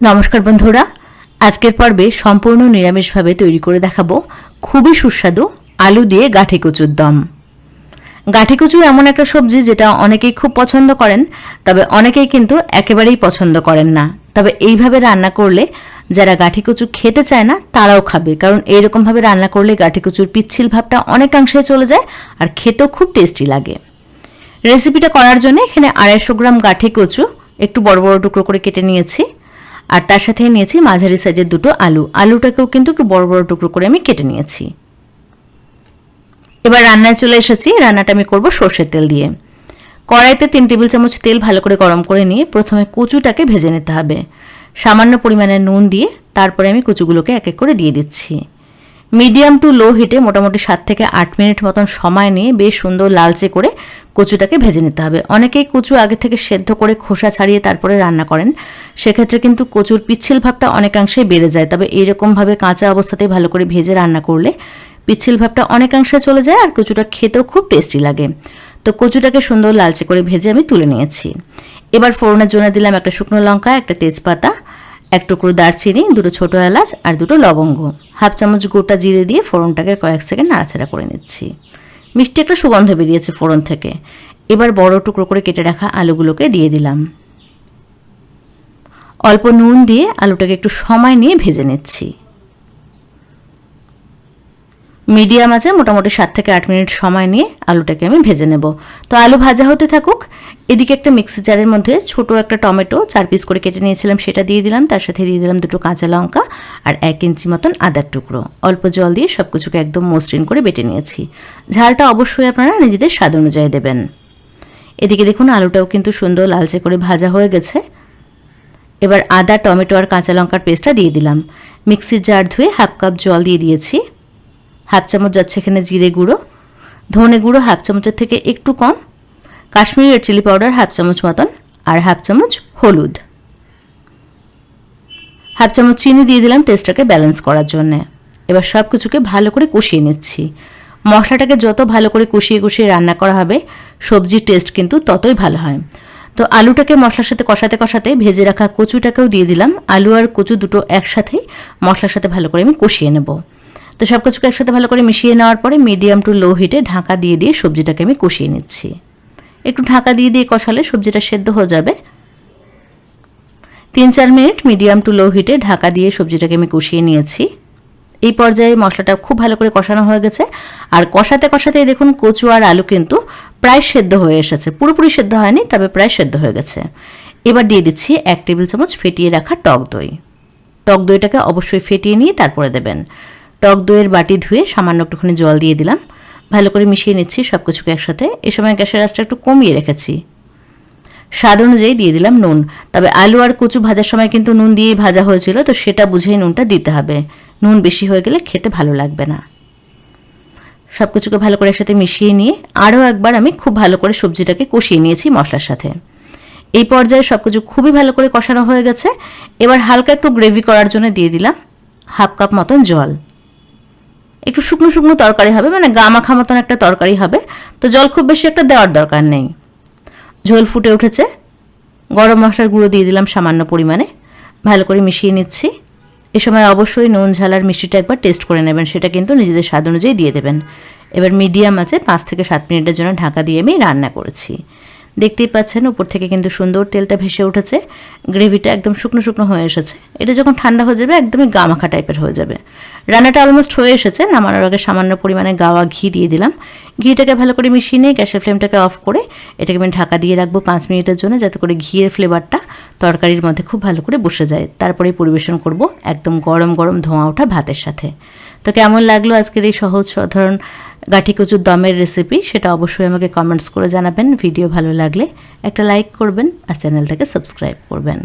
নমস্কার বন্ধুরা, আজকের পর্বে সম্পূর্ণ নিরামিষভাবে তৈরি করে দেখাবো খুবই সুস্বাদু আলু দিয়ে গাঠি কচুর দম। গাঠি কচু এমন একটা সবজি যেটা অনেকেই খুব পছন্দ করেন, তবে অনেকেই কিন্তু একেবারেই পছন্দ করেন না। তবে এইভাবে রান্না করলে যারা গাঠি কচু খেতে চায় না, তারাও খাবে। কারণ এইরকমভাবে রান্না করলে গাঠি কচুর পিচ্ছিল ভাবটা অনেকাংশে চলে যায় আর খেতেও খুব টেস্টি লাগে। রেসিপিটা করার জন্য এখানে আড়াইশো গ্রাম গাঠি কচু একটু বড় বড় টুকরো করে কেটে নিয়েছি। আর তার সাথে নিয়েছি মাঝারি সাইজের দুটো আলু। আলুটাকেও কিন্তু একটু বড় বড় টুকরো করে আমি কেটে নিয়েছি। এবার রান্নায় চলে এসেছি। রান্নাটা আমি করব সর্ষের তেল দিয়ে। কড়াইতে তিন টেবিল চামচ তেল ভালো করে গরম করে নিয়ে প্রথমে কুচুটাকে ভেজে নিতে হবে। সামান্য পরিমাণে নুন দিয়ে তারপরে আমি কুচুগুলোকে এক এক করে দিয়ে দিচ্ছি। মিডিয়াম টু লো হিটে মোটামুটি সাত থেকে আট মিনিট মতন সময় নিয়ে বেশ সুন্দর লালচে করে কচুটাকে ভেজে নিতে হবে। অনেকেই কচু আগে থেকে সেদ্ধ করে খোসা ছাড়িয়ে তারপরে রান্না করেন। সেক্ষেত্রে কিন্তু কচুর পিচ্ছিল ভাবটা অনেকাংশেই বেড়ে যায়। তবে এইরকমভাবে কাঁচা অবস্থাতেই ভালো করে ভেজে রান্না করলে পিচ্ছিল ভাবটা অনেকাংশে চলে যায় আর কচুটা খেতেও খুব টেস্টি লাগে। তো কচুটাকে সুন্দর লালচে করে ভেজে আমি তুলে নিয়েছি। এবার ফোড়নের জন্য দিলাম একটা শুকনো লঙ্কা, একটা তেজপাতা এক টুকরো দারচিনি, দুটো ছোটো এলাচ আর দুটো লবঙ্গ। হাফ চামচ গোটা জিরে দিয়ে ফোড়নটাকে কয়েক সেকেন্ড নাড়াচাড়া করে নিচ্ছি। মিষ্টি একটা সুগন্ধ বেরিয়েছে ফোড়ন থেকে। এবার বড় টুকরো করে কেটে রাখা আলুগুলোকে দিয়ে দিলাম। অল্প নুন দিয়ে আলুটাকে একটু সময় নিয়ে ভেজে নিচ্ছি। মিডিয়াম আছে, মোটামুটি সাত থেকে আট মিনিট সময় নিয়ে আলুটাকে আমি ভেজে নেব। তো আলু ভাজা হতে থাকুক, এদিকে একটা মিক্সি জারের মধ্যে ছোট একটা টমেটো চার পিস করে কেটে নিয়েছিলাম, সেটা দিয়ে দিলাম, তার সাথে দিয়ে দিলাম দুটো কাঁচা লঙ্কা আর এক ইঞ্চি মতন আদার টুকরো। অল্প জল দিয়ে সব কিছুকে একদম মসৃণ করে বেটে নিয়েছি। ঝালটা অবশ্যই আপনারা নিজেদের স্বাদ অনুযায়ী দেবেন। এদিকে দেখুন, আলুটাও কিন্তু সুন্দর লালচে করে ভাজা হয়ে গেছে। এবার আদা, টমেটো আর কাঁচা লঙ্কার পেস্টটা দিয়ে দিলাম। মিক্সির জার ধুয়ে হাফ কাপ জল দিয়ে দিয়েছি। হাফ চামচ যাচ্ছে এখানে জিরে গুঁড়ো, ধনে গুঁড়ো হাফ চামচের থেকে একটু কম, Kashmiri red chilli powder half চামচ মতন, আর হাফ চামচ হলুদ। হাফ চামচ চিনি দিয়ে দিলাম টেস্টটাকে ব্যালেন্স করার জন্য। এবার সব কিছুকে ভালো করে কষিয়ে নিচ্ছি। মশলাটাকে যত ভালো করে কষিয়ে কষিয়ে রান্না করা হবে, সবজির টেস্ট কিন্তু ততই ভালো হয়। তো আলুটাকে মশলার সাথে কষাতে কষাতে ভেজে রাখা কচুটাকেও দিয়ে দিলাম। আলু আর কচু দুটো একসাথেই মশলার সাথে ভালো করে আমি কষিয়ে নেব। তো সব কিছুকে একসাথে ভালো করে মিশিয়ে নেওয়ার পরে মিডিয়াম টু লো হিটে ঢাকা দিয়ে দিয়ে সবজিটাকে আমি কষিয়ে নিচ্ছি। একটু ঢাকা দিয়ে দিয়ে কষালে সবজিটা সেদ্ধ হয়ে যাবে। তিন চার মিনিট মিডিয়াম টু লো হিটে ঢাকা দিয়ে সবজিটাকে আমি কষিয়ে নিয়েছি। এই পর্যায়ে মশলাটা খুব ভালো করে কষানো হয়ে গেছে। আর কষাতে কষাতে দেখুন কচু আর আলু কিন্তু প্রায় সেদ্ধ হয়ে এসেছে। পুরোপুরি সেদ্ধ হয়নি, তবে প্রায় সেদ্ধ হয়ে গেছে। এবার দিয়ে দিচ্ছি এক টেবিল চামচ ফেটিয়ে রাখা টক দই। টক দইটাকে অবশ্যই ফেটিয়ে নিয়ে তারপরে দেবেন। টক দইয়ের বাটি ধুয়ে সামান্য একটুখানি জল দিয়ে দিলাম। ভালো করে মিশিয়ে নিচ্ছি সব কিছুকে একসাথে। এ সময় গ্যাসের আঁচটা একটু কমিয়ে রেখেছি। স্বাদ অনুযায়ী দিয়ে দিলাম নুন। তবে আলু আর কচু ভাজার সময় কিন্তু নুন দিয়েই ভাজা হয়েছিল, তো সেটা বুঝেই নুনটা দিতে হবে। নুন বেশি হয়ে গেলে খেতে ভালো লাগবে না। সব কিছুকে ভালো করে একসাথে মিশিয়ে নিয়ে আরও একবার আমি খুব ভালো করে সবজিটাকে কষিয়ে নিয়েছি মশলার সাথে। এই পর্যায়ে সব কিছু খুবই ভালো করে কষানো হয়ে গেছে। এবার হালকা একটু গ্রেভি করার জন্য দিয়ে দিলাম হাফ কাপ মতন জল। একটু শুকনো শুকনো তরকারি হবে মানে গা মাখা মতন একটা তরকারি হবে। তো জল খুব বেশি একটা দেওয়ার দরকার নেই। ঝোল ফুটে উঠেছে। গরম মশলার গুঁড়ো দিয়ে দিলাম সামান্য পরিমাণে। ভালো করে মিশিয়ে নিচ্ছি। এ সময় অবশ্যই নুন ঝালার মিষ্টিটা একবার টেস্ট করে নেবেন। সেটা কিন্তু নিজেদের স্বাদ অনুযায়ী দিয়ে দেবেন। এবার মিডিয়াম আছে, পাঁচ থেকে সাত মিনিটের জন্য ঢাকা দিয়ে আমি রান্না করেছি। দেখতেই পাচ্ছেন, উপর থেকে কিন্তু সুন্দর তেলটা ভেসে উঠেছে। গ্রেভিটা একদম শুকনো শুকনো হয়ে এসেছে। এটা যখন ঠান্ডা হয়ে যাবে, একদমই গা মাখা টাইপের হয়ে যাবে। রান্নাটা অলমোস্ট হয়ে এসেছে। নামানোর আগে সামান্য পরিমাণে গাওয়া ঘি দিয়ে দিলাম। ঘিটাকে ভালো করে মিশিয়ে নিয়ে গ্যাসের ফ্লেমটাকে অফ করে এটাকে আমি ঢাকা দিয়ে রাখব পাঁচ মিনিটের জন্য, যাতে করে ঘিয়ের ফ্লেভারটা তরকারির মধ্যে খুব ভালো করে বসে যায়। তারপরে পরিবেশন করব একদম গরম গরম ধোঁয়া ওঠা ভাতের সাথে। তো কেমন লাগল আজকের এই সহজ সাধারণ গাঠি কচুর দমের রেসিপি সেটা অবশ্যই আমাকে কমেন্টস করে জানাবেন। ভিডিও ভালো লাগলে একটা লাইক করবেন আর চ্যানেলটাকে সাবস্ক্রাইব করবেন।